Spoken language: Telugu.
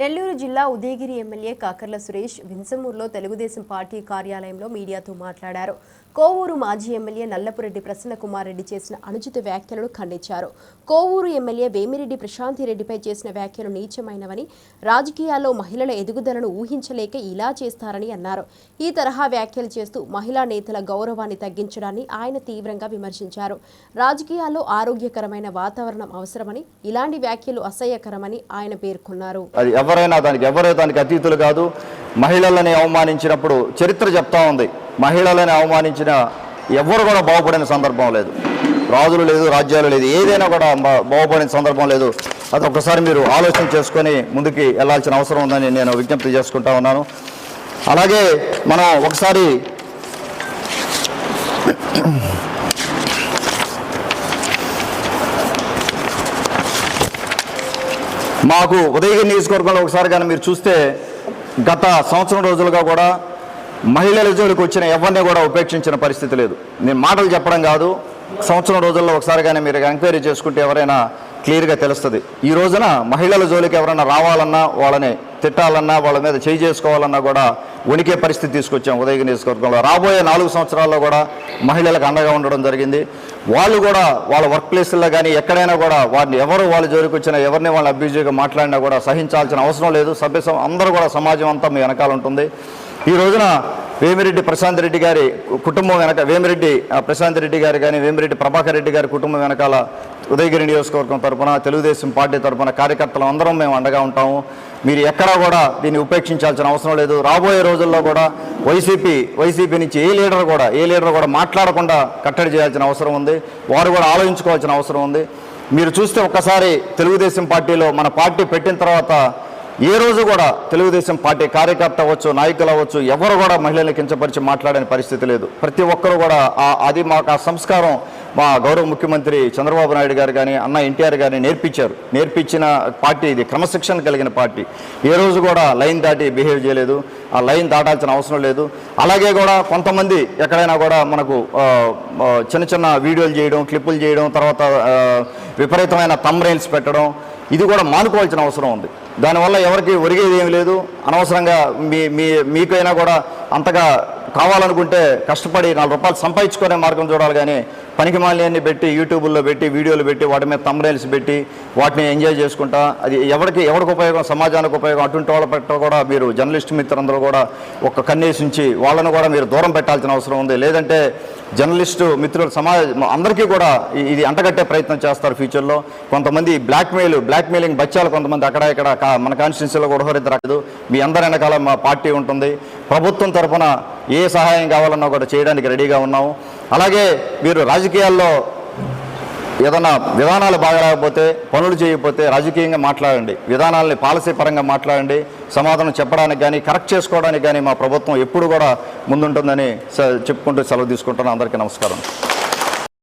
నెల్లూరు జిల్లా ఉదయగిరి ఎమ్మెల్యే కాకర్ల సురేష్ వింసమూరులో తెలుగుదేశం పార్టీ కార్యాలయంలో మీడియాతో మాట్లాడారు. కోవూరు మాజీ ఎమ్మెల్యే నల్లపురెడ్డి ప్రసన్నకుమార్ రెడ్డి చేసిన అనుచిత వ్యాఖ్యలను ఖండించారు. కోవూరు ఎమ్మెల్యే వేమిరెడ్డి ప్రశాంతిరెడ్డిపై చేసిన వ్యాఖ్యలు నీచమైనవని రాజకీయాల్లో మహిళల ఎదుగుదలను ఊహించలేక ఇలా చేస్తారని అన్నారు. ఈ తరహా వ్యాఖ్యలు చేస్తూ మహిళా నేతల గౌరవాన్ని తగ్గించడాన్ని ఆయన తీవ్రంగా విమర్శించారు. రాజకీయాల్లో ఆరోగ్యకరమైన వాతావరణం అవసరమని ఇలాంటి వ్యాఖ్యలు అసహ్యకరమని ఆయన పేర్కొన్నారు. ఎవరైనా దానికి ఎవరే దానికి అతీతులు కాదు. మహిళలని అవమానించినప్పుడు చరిత్ర చెప్తా ఉంది. మహిళలని అవమానించిన ఎవరు కూడా బాగుపడిన సందర్భం లేదు. రాజులు లేదు రాజ్యాలు లేదు ఏదైనా కూడా బాగుపడిన సందర్భం లేదు. అది ఒకసారి మీరు ఆలోచన చేసుకొని ముందుకి వెళ్ళాల్సిన అవసరం ఉందని నేను విజ్ఞప్తి చేసుకుంటా ఉన్నాను. అలాగే మనం ఒకసారి మాకు ఉదయగిరి నియోజకవర్గంలో ఒకసారి కానీ మీరు చూస్తే గత సంవత్సరం రోజులుగా కూడా మహిళల జోలికి వచ్చిన ఎవరిని కూడా ఉపేక్షించిన పరిస్థితి లేదు. నేను మాటలు చెప్పడం కాదు సంవత్సరం రోజుల్లో ఒకసారి కానీ మీరు ఎంక్వైరీ చేసుకుంటే ఎవరైనా క్లియర్గా తెలుస్తుంది. ఈ రోజున మహిళల జోలికి ఎవరైనా రావాలన్నా వాళ్ళని తిట్టాలన్నా వాళ్ళ మీద చేయి చేసుకోవాలన్నా కూడా ఉనికే పరిస్థితి తీసుకొచ్చాం ఉదయగిరి నియోజకవర్గంలో. రాబోయే నాలుగు సంవత్సరాల్లో కూడా మహిళలకు అండగా ఉండడం జరిగింది. వాళ్ళు కూడా వాళ్ళ వర్క్ ప్లేస్లో కానీ ఎక్కడైనా కూడా వారిని ఎవరు వాళ్ళ జోలికి వచ్చినా ఎవరిని వాళ్ళని అబ్యూజివ్గా మాట్లాడినా కూడా సహించాల్సిన అవసరం లేదు. సభ్య అందరూ కూడా సమాజం అంతా మీ వెనకాల ఉంటుంది. ఈ రోజున వేమిరెడ్డి ప్రశాంత్ రెడ్డి గారి కుటుంబం వెనక వేమిరెడ్డి ఆ, ప్రశాంత్ రెడ్డి గారు కానీ వేమిరెడ్డి ప్రభాకర్ రెడ్డి గారి కుటుంబం వెనకాల ఉదయగిరి నియోజకవర్గం తరపున తెలుగుదేశం పార్టీ తరపున కార్యకర్తలు అందరం మేము అండగా ఉంటాము. మీరు ఎక్కడా కూడా దీన్ని ఉపేక్షించాల్సిన అవసరం లేదు. రాబోయే రోజుల్లో కూడా వైసీపీ వైసీపీ నుంచి ఏ లీడర్ కూడా ఏ లీడర్ కూడా మాట్లాడకుండా కట్టడి చేయాల్సిన అవసరం ఉంది. వారు కూడా ఆలోచించుకోవాల్సిన అవసరం ఉంది. మీరు చూస్తే ఒక్కసారి తెలుగుదేశం పార్టీలో మన పార్టీ పెట్టిన తర్వాత ఏ రోజు కూడా తెలుగుదేశం పార్టీ కార్యకర్త అవ్వచ్చు నాయకులు అవ్వచ్చు ఎవరు కూడా మహిళల్ని కించపరిచి మాట్లాడని పరిస్థితి లేదు. ప్రతి ఒక్కరు కూడా అది మాకు ఆ సంస్కారం మా గౌరవ ముఖ్యమంత్రి చంద్రబాబు నాయుడు గారు కానీ అన్న ఎన్టీఆర్ గారిని నేర్పించారు. నేర్పించిన పార్టీ ఇది క్రమశిక్షణ కలిగిన పార్టీ. ఏ రోజు కూడా లైన్ దాటి బిహేవ్ చేయలేదు. ఆ లైన్ దాటాల్సిన అవసరం లేదు. అలాగే కూడా కొంతమంది ఎక్కడైనా కూడా మనకు చిన్న చిన్న వీడియోలు చేయడం క్లిప్పులు చేయడం తర్వాత విపరీతమైన తమ్ రైల్స్ పెట్టడం ఇది కూడా మానుకోవాల్సిన అవసరం ఉంది. దానివల్ల ఎవరికి ఒరిగేది ఏమి లేదు. అనవసరంగా మీ మీ మీకైనా కూడా అంతగా కావాలనుకుంటే కష్టపడి నాలుగు రూపాయలు సంపాదించుకునే మార్గం చూడాలి కానీ పనికి మాల్యాన్ని పెట్టి యూట్యూబ్లో పెట్టి వీడియోలు పెట్టి వాటి మీద తమ్రైల్స్ పెట్టి వాటిని ఎంజాయ్ చేసుకుంటా అది ఎవరికి ఎవరికి ఉపయోగం సమాజానికి ఉపయోగం అటువంటి వాళ్ళ పట్ల కూడా మీరు జర్నలిస్ట్ మిత్రులందరూ కూడా ఒక కన్నేసి ఉంచి వాళ్ళను కూడా మీరు దూరం పెట్టాల్సిన అవసరం ఉంది. లేదంటే జర్నలిస్టు మిత్రులు సమాజ అందరికీ కూడా ఇది అంటగట్టే ప్రయత్నం చేస్తారు ఫ్యూచర్లో. కొంతమంది బ్లాక్మెయిల్ బ్లాక్మెయిలింగ్ బచ్చాలు కొంతమంది అక్కడ ఇక్కడ మన కాన్స్టిట్యూన్సీలో కూడా రాదు మీ అందరి వెనకాల మా పార్టీ ఉంటుంది. ప్రభుత్వం తరఫున ఏ సహాయం కావాలన్నా కూడా చేయడానికి రెడీగా ఉన్నాము. అలాగే మీరు రాజకీయాల్లో ఏదన్నా విధానాలు బాగలేకపోతే పనులు చేయకపోతే రాజకీయంగా మాట్లాడండి. విధానాలని పాలసీ పరంగా మాట్లాడండి. సమాధానం చెప్పడానికి కానీ కరెక్ట్ చేసుకోవడానికి కానీ మా ప్రభుత్వం ఎప్పుడు కూడా ముందుంటుందని స- చెప్పుకుంటూ సెలవు తీసుకుంటున్నాను. అందరికీ నమస్కారం.